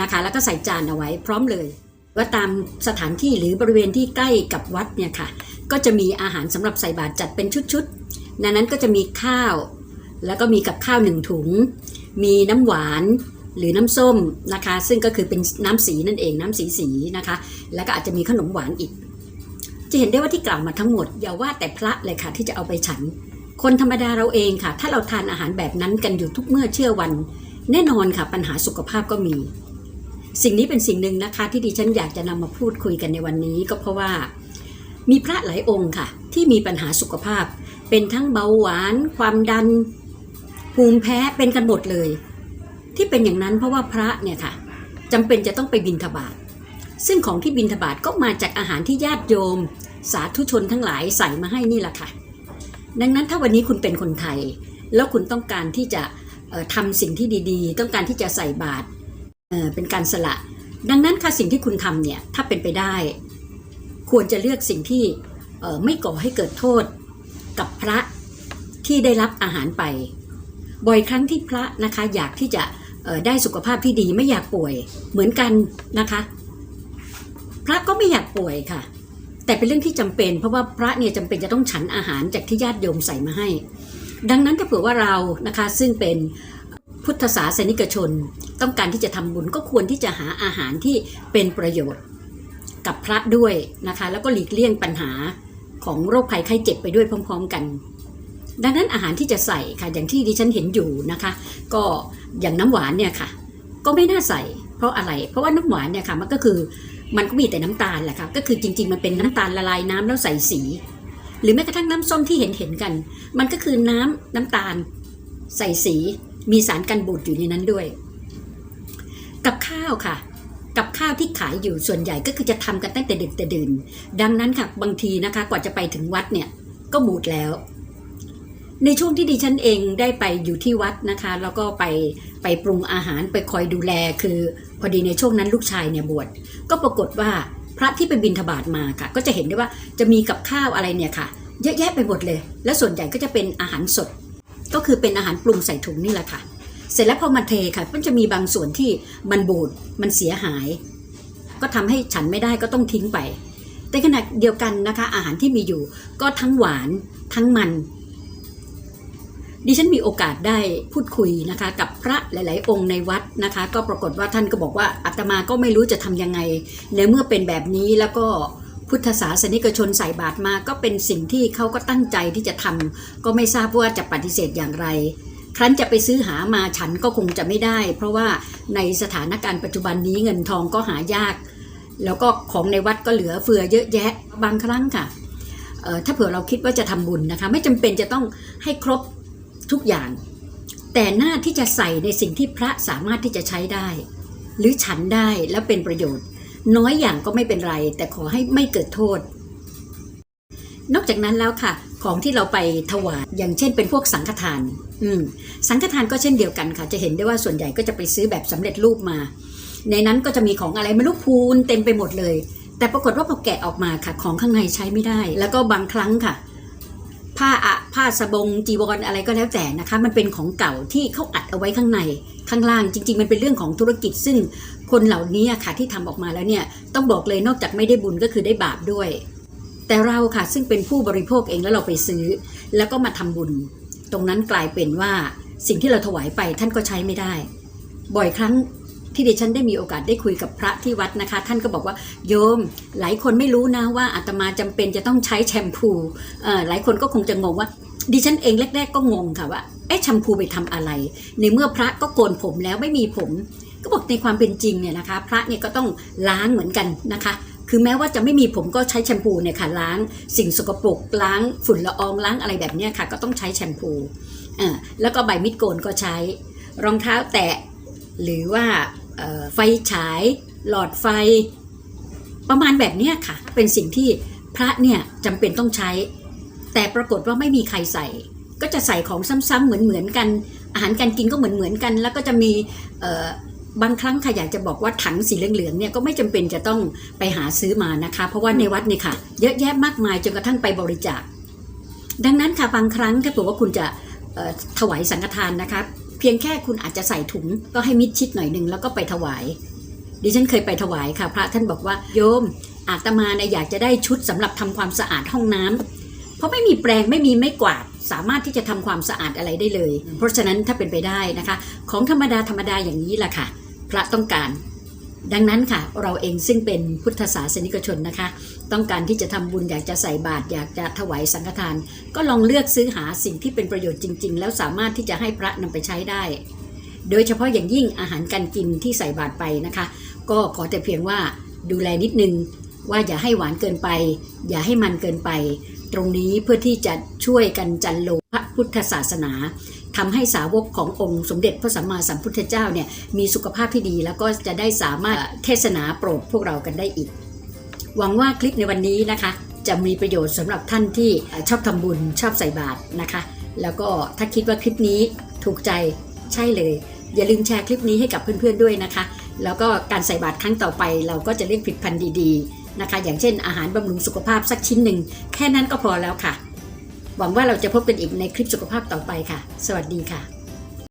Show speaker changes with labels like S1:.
S1: นะคะ แล้วก็ใส่จานเอาไว้พร้อมเลยว่าตามสถานที่หรือบริเวณที่ใกล้กับวัดเนี่ยค่ะ ก็จะมีอาหารสำหรับใส่บาตรจัดเป็นชุดๆในนั้นก็จะมีข้าว แล้วก็มีกับข้าวหนึ่งถุง มีน้ำหวานหรือน้ำส้มนะคะ ซึ่งก็คือเป็นน้ำสีนั่นเองน้ำสีสีนะคะ แล้วก็อาจจะมีขนมหวานอีก จะเห็นได้ว่าที่กล่าวมาทั้งหมด อย่าว่าแต่พระเลยค่ะที่จะเอาไปฉัน คนธรรมดาเราเองค่ะ ถ้าเราทานอาหารแบบนั้นกันอยู่ทุกเมื่อเชื่อวัน แน่นอนค่ะปัญหาสุขภาพก็มี สิ่งนี้เป็นสิ่งหนึ่งนะคะ ที่ดิฉันอยากจะนำมาพูดคุยกันในวันนี้ ก็เพราะว่ามีพระหลายองค์ค่ะ ที่มีปัญหาสุขภาพ เป็นทั้งเบาหวาน ความดันภูมิแพ้เป็นกันหมดเลย ที่เป็นอย่างนั้นเพราะว่าพระเนี่ยค่ะจำเป็นจะต้องไปบิณฑบาตซึ่งของที่บิณฑบาตก็มาจากอาหารที่ญาติโยม สาธุชนทั้งหลายใส่มาให้นี่แหละค่ะ ดังนั้นถ้าวันนี้คุณเป็นคนไทย แล้วคุณต้องการที่จะทำสิ่งที่ดีๆ ต้องการที่จะใส่บาตร เป็นการสละ ดังนั้นค่ะสิ่งที่คุณทำเนี่ยถ้าเป็นไปได้ ควรจะเลือกสิ่งที่ไม่ก่อให้เกิดโทษกับพระที่ได้รับอาหารไป บ่อยครั้งที่พระนะคะอยากที่จะได้สุขภาพที่ดีไม่อยากป่วยเหมือนกันนะคะ พระก็ไม่อยากป่วยค่ะ แต่เป็นเรื่องที่จำเป็น เพราะว่าพระเนี่ยจำเป็นจะต้องฉันอาหารจากที่ญาติโยมใส่มาให้ ดังนั้นถ้าเผื่อว่าเรานะคะซึ่งเป็น พุทธศาสนิกชน ต้องการที่จะทำบุญก็ควรที่จะหาอาหารที่เป็นประโยชน์กับพระด้วยนะคะ แล้วก็หลีกเลี่ยงปัญหาของโรคภัยไข้เจ็บไปด้วยพร้อม ๆ กัน ดังนั้นอาหารที่จะใส่ค่ะอย่างที่ดิฉันเห็นอยู่นะคะ ก็อย่างน้ำหวานเนี่ยค่ะ ก็ไม่น่าใส่เพราะอะไร เพราะว่าน้ำหวานเนี่ยค่ะมันก็คือมันก็มีแต่น้ำตาลแหละค่ะก็คือจริง ๆ มันเป็นน้ำตาลละลายน้ำแล้วใส่สี หรือแม้กระทั่งน้ำส้มที่เห็นเห็นๆกัน มันก็คือน้ำน้ำตาลใส่สี มีสารกันบูดอยู่ในนั้นด้วย กับข้าวค่ะ กับข้าวที่ขายอยู่ส่วนใหญ่ก็คือจะทำกันตั้งแต่ดึกแต่ดื่น ดังนั้นค่ะบางทีนะคะกว่าจะไปถึงวัดเนี่ยก็บูดแล้ว ในช่วงที่ดิฉันเองได้ไปอยู่ที่วัดนะคะ แล้วก็ไปไปปรุงอาหารไปคอยดูแลคือพอดีในช่วงนั้นลูกชายเนี่ยบวชก็ปรากฏว่าพระที่ไปบิณฑบาตมาค่ะ ก็จะเห็นได้ว่าจะมีกับข้าวอะไรเนี่ยค่ะ เยอะแยะไปหมดเลย และส่วนใหญ่ก็จะเป็นอาหารสด ก็คือเป็นอาหารปรุงใส่ถุงนี่แหละค่ะ เสร็จแล้วพอมาเทค่ะมันจะมีบางส่วนที่มันบูดมันเสียหาย ก็ทำให้ฉันไม่ได้ก็ต้องทิ้งไป แต่ขณะเดียวกันนะคะ อาหารที่มีอยู่ก็ทั้งหวานทั้งมัน ดิฉันมีโอกาสได้พูดคุยนะคะ กับพระหลาย ๆ องค์ในวัดนะคะ ก็ปรากฏว่าท่านก็บอกว่าอาตมาก็ไม่รู้จะทำยังไงในเมื่อเป็นแบบนี้แล้วก็ พุทธศาสนิกชนใส่บาตรมาก็เป็นสิ่งที่เขาก็ตั้งใจที่จะทำก็ไม่ทราบว่าจะปฏิเสธอย่างไร ครั้นจะไปซื้อหามาฉันก็คงจะไม่ได้ เพราะว่าในสถานการณ์ปัจจุบันนี้เงินทองก็หายาก แล้วก็ของในวัดก็เหลือเฟือเยอะแยะบางครั้งค่ะถ้าเผื่อเราคิดว่าจะทำบุญนะคะ ไม่จำเป็นจะต้องให้ครบทุกอย่าง แต่หน้าที่จะใส่ในสิ่งที่พระสามารถที่จะใช้ได้ หรือฉันได้แล้วเป็นประโยชน์ น้อยอย่างก็ไม่เป็นไร แต่ขอให้ไม่เกิดโทษ นอกจากนั้นแล้วค่ะ ของที่เราไปถวายอย่างเช่นเป็นพวกสังฆทาน อืม สังฆทานก็เช่นเดียวกันค่ะ จะเห็นได้ว่าส่วนใหญ่ก็จะไปซื้อแบบสำเร็จรูปมา ในนั้นก็จะมีของอะไรไม่รู้พูนเต็มไปหมดเลย แต่ปรากฏว่าพอแกะออกมาค่ะ ของข้างในใช้ไม่ได้ แล้วก็บางครั้งค่ะ ผ้าอะ ผ้าสบงจีวรออะไรก็แล้วแต่นะคะ มันเป็นของเก่าที่เขาอัดเอาไว้ข้างในข้างล่างจริง ๆ มันเป็นเรื่องของธุรกิจซึ่งคนเหล่านี้ค่ะที่ทำออกมาแล้วเนี่ยต้องบอกเลยนอกจากไม่ได้บุญก็คือได้บาปด้วย แต่เราค่ะซึ่งเป็นผู้บริโภคเองแล้วเราไปซื้อ แล้วก็มาทำบุญ ตรงนั้นกลายเป็นว่าสิ่งที่เราถวายไปท่านก็ใช้ไม่ได้ บ่อยครั้งที่ดิฉันได้มีโอกาสได้คุยกับพระที่วัดนะคะ ท่านก็บอกว่าโยมหลายคนไม่รู้นะว่าอาตมาจำเป็นจะต้องใช้แชมพูอ่อหลายคนก็คงจะงงว่า ดิฉันเองแรกๆก็งงค่ะว่าเอ๊ะแชมพูไปทำอะไร ในเมื่อพระก็โกนผมแล้วไม่มีผม ก็บอกในความเป็นจริงเนี่ยนะคะ พระเนี่ยก็ต้องล้างเหมือนกันนะคะคือแม้ว่าจะไม่มีผมก็ใช้แชมพูเนี่ยค่ะล้างสิ่งสกปรกล้างฝุ่นละอองล้างอะไรแบบนี้ค่ะ ก็ต้องใช้แชมพูอ่าแล้วก็ใบมิดโกนก็ใช้ รองเท้าแตะหรือว่าไฟฉายหลอดไฟ ประมาณแบบนี้ค่ะ เป็นสิ่งที่พระเนี่ยจำเป็นต้องใช้ แต่ปรากฏว่าไม่มีใครใส่ ก็จะใส่ของซ้ำๆเหมือนๆกัน อาหารการกินก็เหมือนๆกัน แล้วก็จะมีบางครั้งค่ะอยากจะบอกว่าถังสีเหลืองๆเนี่ยก็ไม่จำเป็นจะต้องไปหาซื้อมานะคะ เพราะว่าในวัดเนี่ยค่ะ เยอะแยะมากมายจนกระทั่งไปบริจาค ดังนั้นค่ะบางครั้งถ้าเผื่อว่าคุณจะถวายสังฆทานนะคะ เพียงแค่คุณอาจจะใส่ถุงก็ให้มิดชิดหน่อยหนึ่งแล้วก็ไปถวาย ดิฉันเคยไปถวายค่ะ พระท่านบอกว่าโยมอาตมาเนี่ยอยากจะได้ชุดสำหรับทำความสะอาดห้องน้ำ เพราะไม่มีแปรงไม่มีไม้กวาดสามารถที่จะทำความสะอาดอะไรได้เลย เพราะฉะนั้นถ้าเป็นไปได้นะคะ ของธรรมดาธรรมดาอย่างนี้แหละค่ะ พระต้องการ ดังนั้นค่ะ เราเองซึ่งเป็นพุทธศาสนิกชนนะคะ ต้องการที่จะทำบุญอยากจะใส่บาตรอยากจะถวายสังฆทาน ก็ลองเลือกซื้อหาสิ่งที่เป็นประโยชน์จริง ๆ แล้วสามารถที่จะให้พระนำไปใช้ได้ โดยเฉพาะอย่างยิ่งอาหารการกินที่ใส่บาตรไปนะคะ ก็ขอแต่เพียงว่าดูแลนิดนึงว่าอย่าให้หวานเกินไป อย่าให้มันเกินไป ตรงนี้เพื่อที่จะช่วยกันจันโลพระพุทธศาสนาทำให้สาวกขององค์สมเด็จพระสัมมาสัมพุทธเจ้าเนี่ยมีสุขภาพที่ดี แล้วก็จะได้สามารถเทศนาโปรดพวกเรากันได้อีก หวังว่าคลิปในวันนี้นะคะ จะมีประโยชน์สำหรับท่านที่ชอบทำบุญชอบใส่บาตรนะคะ แล้วก็ถ้าคิดว่าคลิปนี้ถูกใจใช่เลย อย่าลืมแชร์คลิปนี้ให้กับเพื่อนๆด้วยนะคะ แล้วก็การใส่บาตรครั้งต่อไปเราก็จะเรียกผิดพันธ์ดีๆ นะคะ อย่างเช่นอาหารบำรุงสุขภาพสักชิ้นหนึ่งแค่นั้นก็พอแล้วค่ะ หวังว่าเราจะพบกันอีกในคลิปสุขภาพต่อไปค่ะ สวัสดีค่ะ